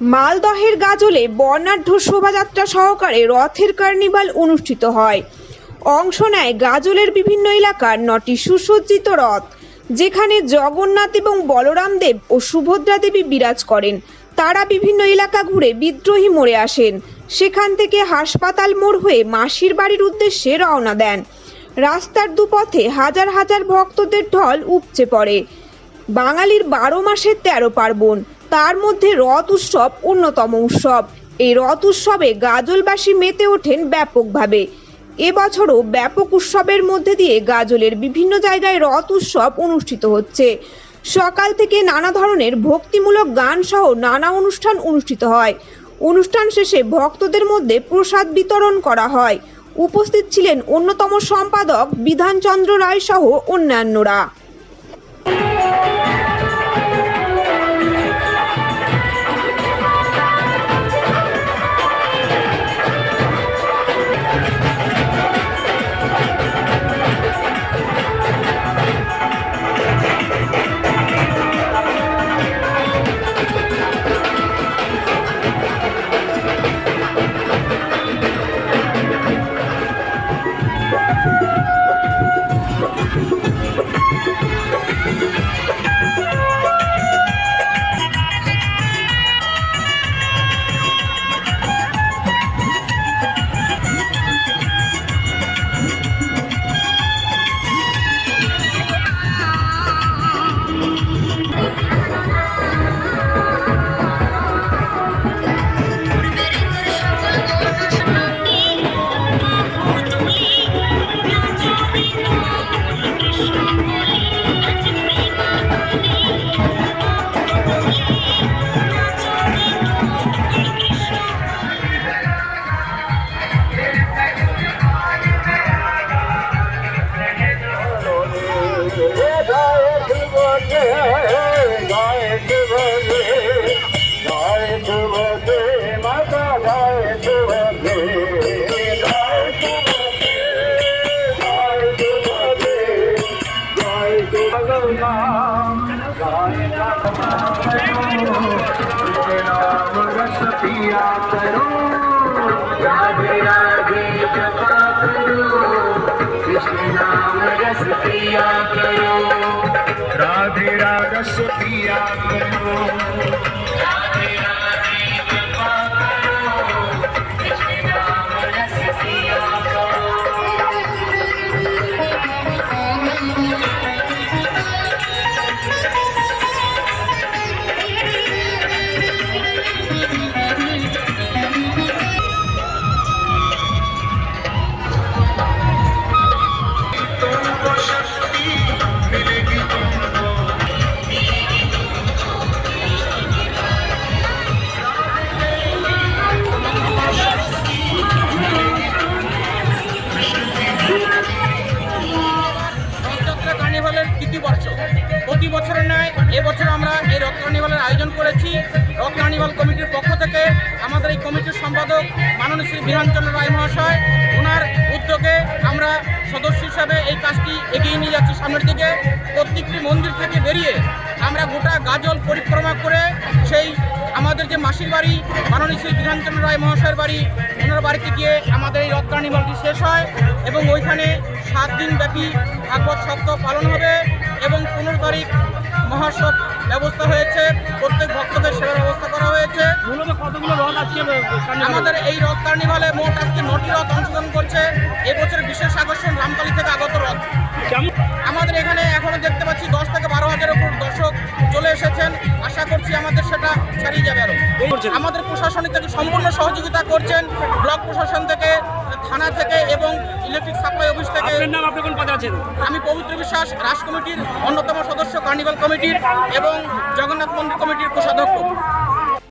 মালদহের গাজলে বর্ণাঢ্য শোভাযাত্রা সহকারে রথের কার্নিভাল অনুষ্ঠিত হয়। অংশ নেয় গাজলের বিভিন্ন এলাকার নটি সুসজ্জিত রথ, যেখানে জগন্নাথ এবং বলরাম দেব ও সুভদ্রা দেবী বিরাজ করেন। তারা বিভিন্ন এলাকা ঘুরে বিদ্রোহী মোড়ে আসেন। সেখান থেকে হাসপাতাল মোড় হয়ে মাসির বাড়ির উদ্দেশ্যে রওনা দেন। রাস্তার দুপথে হাজার হাজার ভক্তদের ঢল উপচে পড়ে। বাঙালির বারো মাসের তেরো পার্বণ। তার মধ্যে রথ উৎসব অন্যতম উৎসব। এই রথ উৎসবে গাজলবাসী মেতে ওঠেন ব্যাপকভাবে। এবছরও ব্যাপক উৎসবের মধ্যে দিয়ে গাজলের বিভিন্ন জায়গায় রথ উৎসব অনুষ্ঠিত হচ্ছে। সকাল থেকে নানা ধরনের ভক্তিমূলক গান সহ নানা অনুষ্ঠান অনুষ্ঠিত হয়। অনুষ্ঠান শেষে ভক্তদের মধ্যে প্রসাদ বিতরণ করা হয়। উপস্থিত ছিলেন অন্যতম সম্পাদক বিধানচন্দ্র রায় সহ অন্যান্যরা। कृष्णा रश राधे राधे कृष्ण रस्तो কার্নিভাল কমিটির পক্ষ থেকে আমাদের এই কমিটির সম্পাদক মাননীয় শ্রী বিধানচন্দ্র রায় মহাশয় ওনার উদ্যোগে আমরা সদস্য হিসাবে এই কাজটি এগিয়ে নিয়ে যাচ্ছি সামনের দিকে। প্রত্যেকটি মন্দির থেকে বেরিয়ে আমরা গোটা গাজল পরিক্রমা করে সেই আমাদের যে মাসির বাড়ি, মাননীয় শ্রী বিধানচন্দ্র রায় মহাশয়ের বাড়ি, ওনার বাড়িতে গিয়ে আমাদের এই রথ কার্নিভালটি শেষ হয় এবং ওইখানে সাত দিন ব্যাপী ভাগবত সপ্তাহ পালন হবে এবং পনেরো তারিখ মহাসব ব্যবস্থা হয়েছে। প্রত্যেক ভক্তদের সেবার ব্যবস্থা কতগুলো আমাদের এই রথ কার্নিভালে মোট আজকে নটি রথ অংশগ্রহণ করছে। এবছর বিশেষ আকর্ষণ রামকালী থেকে আগত রথ। আমাদের এখানে এখনও দেখতে পাচ্ছি দশ থেকে বারো হাজারের উপর দর্শক চলে এসেছেন। আশা করছি আমাদের সেটা ছাড়িয়ে যাবে আরও। আমাদের প্রশাসনিক থেকে সম্পূর্ণ সহযোগিতা করছেন ব্লক প্রশাসন থেকে থানা থেকে এবং ইলেকট্রিক সাপ্লাই অফিস থেকে। আমি পবিত্র বিশ্বাস রাজ কমিটির অন্যতম সদস্য কার্নিভাল কমিটির এবং জগন্নাথ মন্দির কমিটির কোষাধ্যক্ষ।